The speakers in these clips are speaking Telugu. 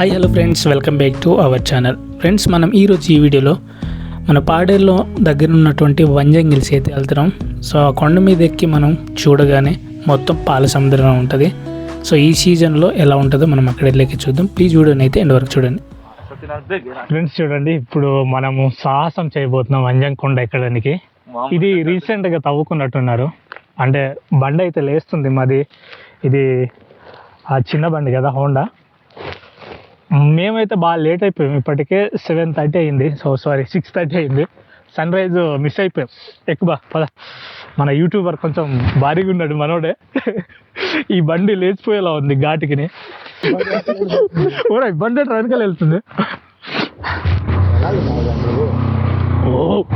Hi hello friends welcome back to our channel friends మనం ఈరోజు ఈ వీడియోలో మన పాడేరులో దగ్గర ఉన్నటువంటి వంజంగ్ హిల్స్ అయితే వెళ్తున్నాం. సో ఆ కొండ మీద ఎక్కి మనం చూడగానే మొత్తం పాల సముద్రం ఉంటుంది. సో ఈ సీజన్లో ఎలా ఉంటుందో మనం అక్కడ వెళ్ళకి చూద్దాం. ప్లీజ్ వీడియోని అయితే ఎండ్ వరకు చూడండి. ఫ్రెండ్స్ చూడండి. ఇప్పుడు మనము సాహసం చేయబోతున్నాం వంజంగ్ కొండ ఎక్కడానికి. ఇది రీసెంట్గా తవ్వుకున్నట్టున్నారు. అంటే బండి అయితే లేస్తుంది మాది. ఇది ఆ చిన్న బండి కదా హోండా. మేమైతే బాగా లేట్ అయిపోయాం. ఇప్పటికే సెవెన్ థర్టీ అయింది. సో సారీ సిక్స్ థర్టీ అయింది. సన్ రైజ్ మిస్ అయిపోయాం. ఎక్కువ పద. మన యూట్యూబర్ కొంచెం భారీగా ఉన్నాడు మనోడే. ఈ బండి లేచిపోయేలా ఉంది ఘాటికిని. ఓరా బండి ఎట్లా వెళ్తుంది?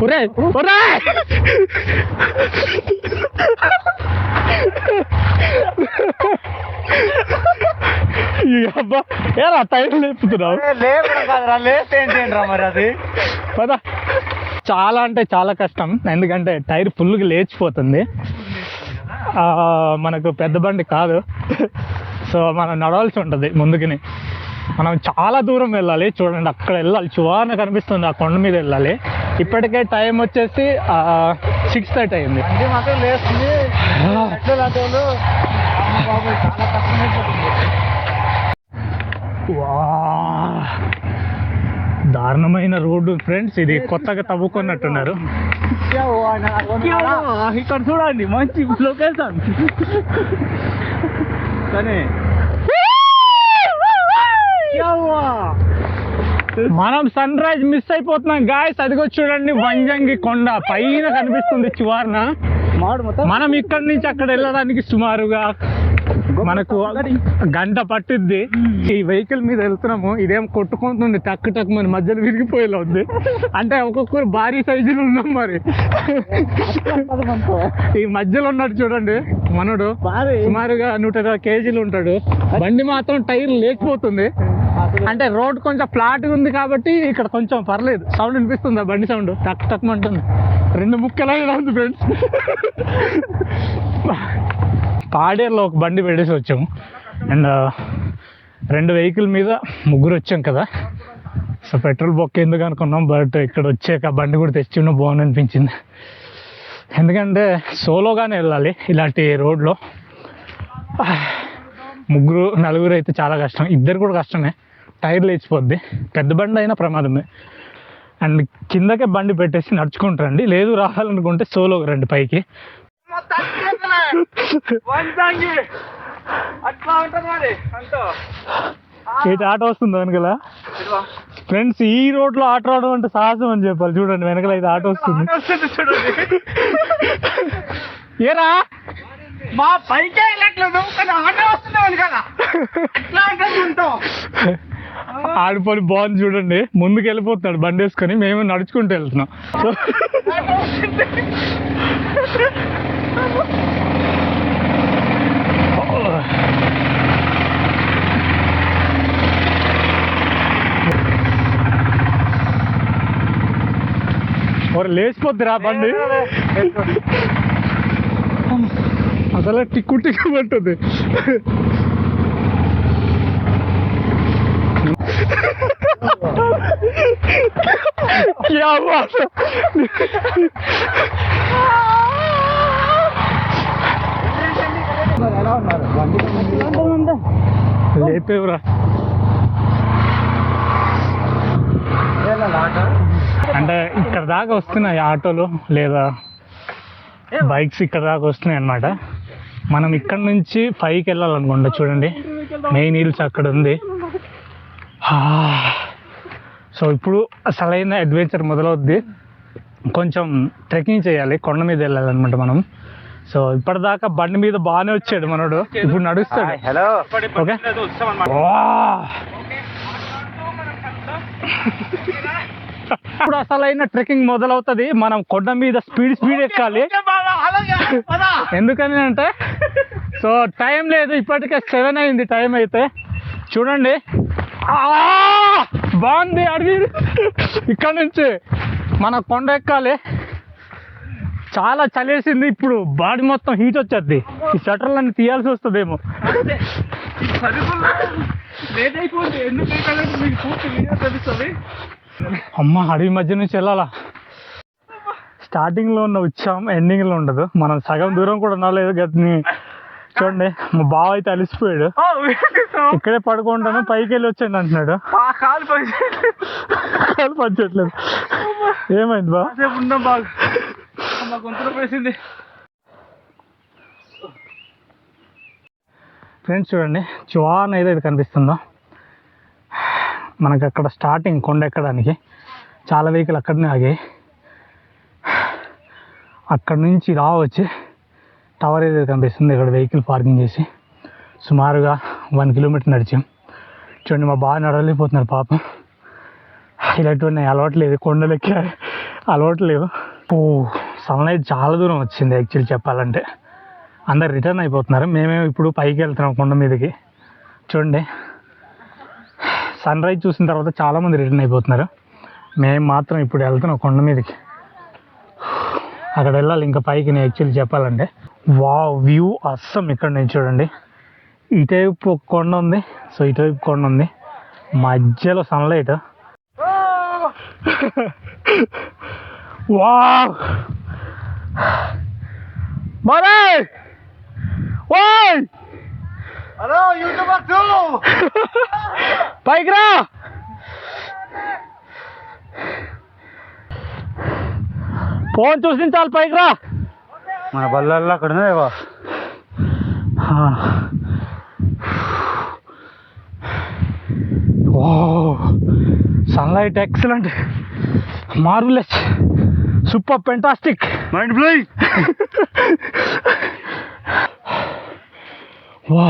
ఒరే ఒరే అబ్బా. ఏరా టైర్ లేపుతున్నావు? మరి అది? పద. చాలా అంటే చాలా కష్టం. ఎందుకంటే టైర్ ఫుల్గా లేచిపోతుంది. మనకు పెద్ద బండి కాదు. సో మనం నడవాల్సి ఉంటుంది ముందుకుని. మనం చాలా దూరం వెళ్ళాలి. చూడండి అక్కడ వెళ్ళాలి. చువాన కనిపిస్తుంది ఆ కొండ మీద వెళ్ళాలి. ఇప్పటికే టైం వచ్చేసి సిక్స్ థర్టీ అయింది బండి మాత్రం లేస్తుంది ఎట్లా లాంటి వాళ్ళు అమ్మ బాబోయ్, చాలా కష్టమైపోతుంది వా దారుణమైన రోడ్డు ఫ్రెండ్స్ ఇది కొత్తగా తవ్వుకున్నట్టున్నారు. ఇక్కడ చూడండి మంచి లొకేషన్. కానీ మనం సన్ రైజ్ మిస్ అయిపోతున్నాం గాయస్. అదిగో చూడండి వంజంగి కొండ. పైన కనిపిస్తుంది చివారన. మనం ఇక్కడ నుంచి అక్కడ వెళ్ళడానికి సుమారుగా మనకు గంట పట్టుద్ది. ఈ వెహికల్ మీద వెళ్తున్నాము ఇదేం కొట్టుకుంటుంది టక్ టక్ మన మధ్యలో విరిగిపోయేలా ఉంది. అంటే ఒక్కొక్కరు భారీ సైజులో ఉన్నాం మరి. ఈ మధ్యలో ఉన్నాడు చూడండి మనోడు. సుమారుగా నూట ఇరవై కేజీలు ఉంటాడు. బండి మాత్రం టైర్ లేచిపోతుంది అంటే రోడ్ కొంచెం ఫ్లాట్గా ఉంది కాబట్టి ఇక్కడ కొంచెం పర్లేదు. సౌండ్ వినిపిస్తుంది ఆ బండి సౌండ్? టక్ టక్ అంటుంది. రెండు ముక్కలైనా ఉంది ఫ్రెండ్స్. పాడేరులో ఒక బండి పెట్టేసి వచ్చాము అండ్ రెండు వెహికల్ మీద ముగ్గురు వచ్చాం కదా. సో పెట్రోల్ బొక్క ఎందుకు అనుకున్నాం బట్ ఇక్కడ వచ్చాక బండి కూడా తెచ్చిండు బాగుంది అనిపించింది. ఎందుకంటే సోలోగానే వెళ్ళాలి ఇలాంటి రోడ్లో. ముగ్గురు నలుగురు అయితే చాలా కష్టం. ఇద్దరు కూడా కష్టమే. టైర్ లేచిపోద్ది. పెద్ద బండి అయినా ప్రమాదమే. అండ్ కిందకే బండి పెట్టేసి నడుచుకుంటారండి లేదు రావాలనుకుంటే సోలో రండి పైకి. వంజంగి అట్లా ఉంటుంది మరి. అంటూ. ఇటు ఆటో వస్తుంది వెనకల? ఫ్రెండ్స్ ఈ రోడ్లో ఆటో రావడం అంటే సాహసం అని చెప్పాలి. చూడండి వెనకల అయితే ఆటో వస్తుంది. చూడండి. ఏరా? మా పైకే వెళ్ళట్లేదు కానీ ఆటో వస్తుంది కదా అట్లా ఉంటుంది అంటూ ఆడిపోయి బాగుంది చూడండి ముందుకు వెళ్ళిపోతున్నాడు బండి వేసుకొని మేము నడుచుకుంటూ వెళ్తున్నాం. సో మరి లేచిపోద్దిరా బండి. అసలు టిక్కు టిక్కు పట్టుద్ది. ya అంటే ఇక్కడ దాకా వస్తున్నాయి ఆటోలు లేదా బైక్స్ ఇక్కడ దాకా వస్తున్నాయి అన్నమాట. మనం ఇక్కడ నుంచి పైకి వెళ్ళాలనుకుంటా చూడండి. మెయిన్ హీల్స్ అక్కడ ఉంది. సో ఇప్పుడు అసలైన అడ్వెంచర్ మొదలవుద్ది. కొంచెం ట్రెక్కింగ్ చేయాలి కొండ మీద వెళ్ళాలన్నమాట మనం. సో ఇప్పటిదాకా బండి మీద బాగానే వచ్చాడు మనోడు. ఇప్పుడు నడుస్తాడు. హలో. ఓకే! ఇప్పుడు అసలైన ట్రెక్కింగ్ మొదలవుతుంది. మనం కొండ మీద స్పీడ్ స్పీడ్ ఎక్కాలి. ఎందుకని అంటే సో టైం లేదు ఇప్పటికే సెవెన్ అయింది టైం అయితే. చూడండి! బాగుంది అడిగి. ఇక్కడ నుంచి మన కొండ ఎక్కాలి. చాలా చలేసింది ఇప్పుడు బాడీ మొత్తం హీట్ వచ్చేది ఈ షటర్లన్నీ తీయాల్సి వస్తుందేమో. అమ్మ అడవి మధ్య నుంచి వెళ్ళాలా? స్టార్టింగ్లో ఉన్న ఉత్సాహం ఎండింగ్లో ఉండదు. మనం సగం దూరం కూడా నడలేదు గట్ని చూడండి మా బావ అయితే అలిసిపోయాడు. ఇక్కడే పడుకుంటాను పైకి వెళ్ళి వచ్చాను అంటున్నాడు కాలు కాలు పంచట్లేదు ఏమైంది బాగా వేసింది ఫ్రెండ్స్ చూడండి చువాన్ ఏదైతే కనిపిస్తుందో? మనకి అక్కడ స్టార్టింగ్ కొండ ఎక్కడానికి చాలా వెహికల్ అక్కడనే ఆగాయి. అక్కడ నుంచి రావచ్చు టవర్ ఏదైతే కనిపిస్తుంది ఇక్కడ వెహికల్ పార్కింగ్ చేసి సుమారుగా వన్ కిలోమీటర్ నడిచాం. చూడండి మా బాగా నడవలేకపోతున్నారు పాపం. ఇలాంటివన్నీ అలవాటు లేదు. కొండలెక్క అలవాటు లేవు ఓ సన్లైట్ చాలా దూరం వచ్చింది యాక్చువల్లీ చెప్పాలంటే. అందరు రిటర్న్ అయిపోతున్నారు. మేమేమో ఇప్పుడు పైకి వెళ్తున్నాం కొండ మీదకి. చూడండి. సన్ రైజ్ చూసిన తర్వాత చాలామంది రిటర్న్ అయిపోతున్నారు. మేము మాత్రం ఇప్పుడు వెళ్తున్నాం కొండ మీదకి. అక్కడ వెళ్ళాలి ఇంకా పైకి నేను యాక్చువల్లీ చెప్పాలంటే. వా వ్యూ అస్సం ఇక్కడ నుంచి చూడండి. ఇటువైపు ఒక కొండ ఉంది. సో ఇటువైపు కొండ ఉంది. మధ్యలో సన్లైట్ వా బాయ్ ఓయ్! Hello YouTuber too! పైకి రా! ఫోన్ చూసి చాలు పైకి రా! మన బల్లల్లో అక్కడ ఉన్నాయేవా ఓ sunlight excellent marvellous super fantastic mind blowing వా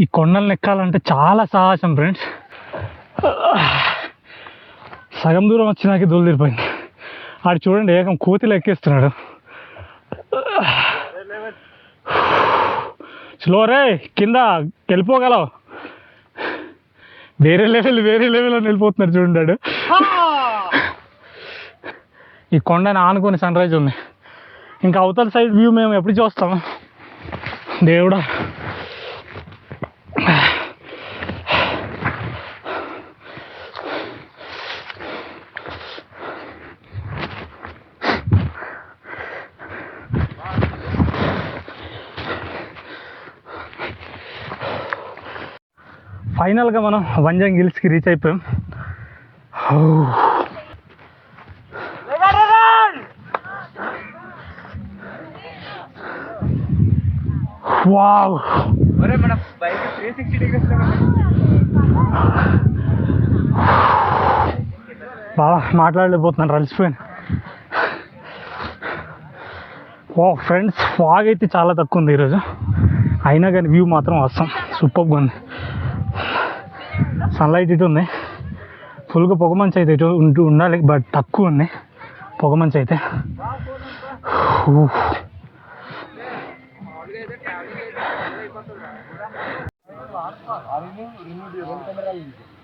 ఈ కొండలను ఎక్కాలంటే చాలా సాహసం ఫ్రెండ్స్ సగం దూరం వచ్చినాక దూలు తీరిపోయింది ఆడు చూడండి ఏకం కోతిలు ఎక్కేస్తున్నాడు స్లో రే కింద వెళ్ళిపోగలవు వేరే లెవెల్ వేరే లెవెల్ అని వెళ్ళిపోతున్నాడు చూడండి ఈ కొండని ఆనుకొని సన్ రైజ్ ఉంది. ఇంకా అవతల సైడ్ వ్యూ మేము ఎప్పుడు చూస్తాం? దేవుడా. ఫైనల్గా మనం వంజంగ్ హిల్స్కి రీచ్ అయిపోయాం. హో. వావ్. బాగా మాట్లాడలేకపోతున్నాను అలసిపోయాను ఓ ఫ్రెండ్స్ ఫాగ్ అయితే చాలా తక్కువ ఉంది ఈరోజు. అయినా కానీ వ్యూ మాత్రం వస్తాం సూపర్గా ఉంది. సన్లైట్ ఇటు ఉంది ఫుల్గా పొగమంచు అయితే ఇటు ఉంటూ ఉండాలి బట్ తక్కువ ఉంది పొగ మంచి అయితే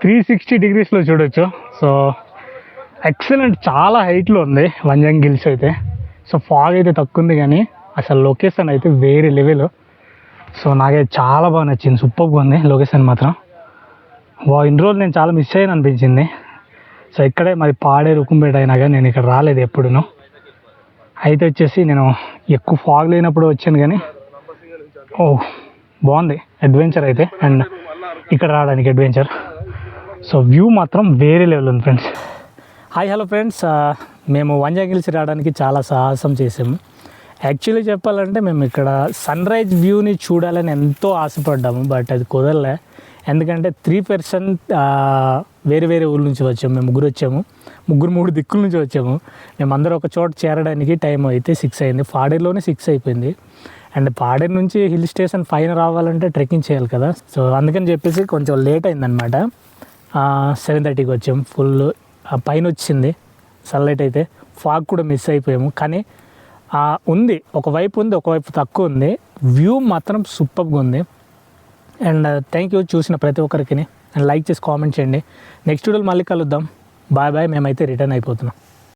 త్రీ సిక్స్టీ డిగ్రీస్లో చూడొచ్చు. సో ఎక్సలెంట్ చాలా హైట్లో ఉంది. వంజంగ్ హిల్స్ అయితే. సో ఫాగ్ అయితే తక్కువ ఉంది కానీ అసలు లొకేషన్ అయితే వేరే లెవెల్ సో నాకైతే చాలా బాగా నచ్చింది సూపర్గా ఉంది లొకేషన్ మాత్రం. వా ఇన్ని రోజులు నేను చాలా మిస్ అయ్యాను అనిపించింది. సో ఇక్కడే మరి పాడే రుకుంపేట అయినా కానీ నేను ఇక్కడ రాలేదు ఎప్పుడును. అయితే వచ్చేసి నేను ఎక్కువ ఫాగ్ లేనప్పుడు వచ్చాను కానీ ఓ బాగుంది అడ్వెంచర్ అయితే. అండ్ ఇక్కడ రావడానికి అడ్వెంచర్ సో వ్యూ మాత్రం వేరే లెవెల్ ఉంది ఫ్రెండ్స్ హాయ్ హలో ఫ్రెండ్స్ మేము వంజాగిల్స్ రావడానికి చాలా సాహసం చేసాము యాక్చువల్లీ చెప్పాలంటే మేము ఇక్కడ సన్ రైజ్ వ్యూని చూడాలని ఎంతో ఆశపడ్డాము బట్ అది కుదరలే. ఎందుకంటే త్రీ పర్సెంట్ వేరే వేరే ఊళ్ళ నుంచి వచ్చాము. మేము ముగ్గురు వచ్చాము. ముగ్గురు మూడు దిక్కుల నుంచి వచ్చాము. మేము అందరూ ఒక చోట చేరడానికి టైం అయితే సిక్స్ అయింది. పాడేరులోనే సిక్స్ అయిపోయింది. అండ్ పాడేరు నుంచి హిల్ స్టేషన్ పైన రావాలంటే ట్రెక్కింగ్ చేయాలి కదా. సో అందుకని చెప్పేసి కొంచెం లేట్ అయిందనమాట సెవెన్ థర్టీకి వచ్చాము. ఫుల్ పైన వచ్చింది. సన్లైట్ అయితే ఫాగ్ కూడా మిస్ అయిపోయాము. కానీ ఉంది. ఒకవైపు ఉంది ఒకవైపు తక్కువ ఉంది. వ్యూ మాత్రం సూపర్గా ఉంది. అండ్ థ్యాంక్ యూ చూసిన ప్రతి ఒక్కరికి అండ్ లైక్ చేసి కామెంట్ చేయండి. నెక్స్ట్ వీడియోలో మళ్ళీ కలుద్దాం. బాయ్ బాయ్ మేమైతే రిటర్న్ అయిపోతున్నాం.